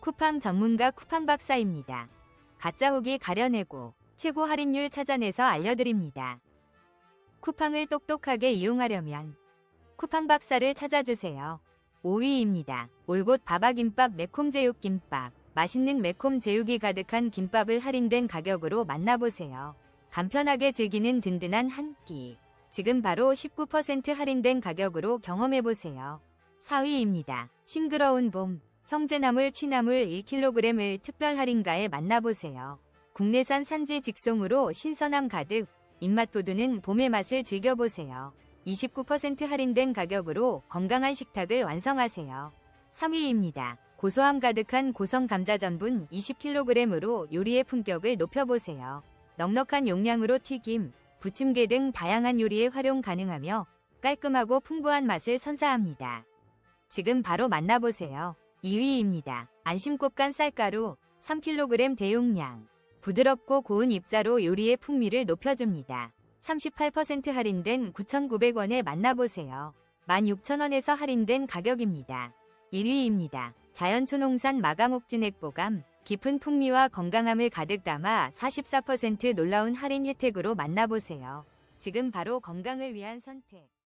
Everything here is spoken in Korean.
쿠팡 전문가 쿠팡 박사입니다. 가짜 후기 가려내고 최고 할인율 찾아내서 알려드립니다. 쿠팡을 똑똑하게 이용하려면 쿠팡 박사를 찾아주세요. 5위입니다. 올곳 바바김밥 매콤 제육김밥. 맛있는 매콤 제육이 가득한 김밥을 할인된 가격으로 만나보세요. 간편하게 즐기는 든든한 한 끼. 지금 바로 19% 할인된 가격으로 경험해보세요. 4위입니다. 싱그러운 봄. 형제나물 취나물 1kg을 특별 할인가에 만나보세요. 국내산 산지 직송으로 신선함 가득 입맛 돋우는 봄의 맛을 즐겨보세요. 29% 할인된 가격으로 건강한 식탁을 완성하세요. 3위입니다. 고소함 가득한 고성 감자 전분 20kg으로 요리의 품격을 높여보세요. 넉넉한 용량으로 튀김, 부침개 등 다양한 요리에 활용 가능하며 깔끔하고 풍부한 맛을 선사합니다. 지금 바로 만나보세요. 2위입니다. 안심꽃 간 쌀가루 3kg 대용량. 부드럽고 고운 입자로 요리의 풍미를 높여줍니다. 38% 할인된 9,900원에 만나보세요. 16,000원에서 할인된 가격입니다. 1위입니다. 자연초농산 마가목진액 보감 깊은 풍미와 건강함을 가득 담아 44% 놀라운 할인 혜택으로 만나보세요. 지금 바로 건강을 위한 선택.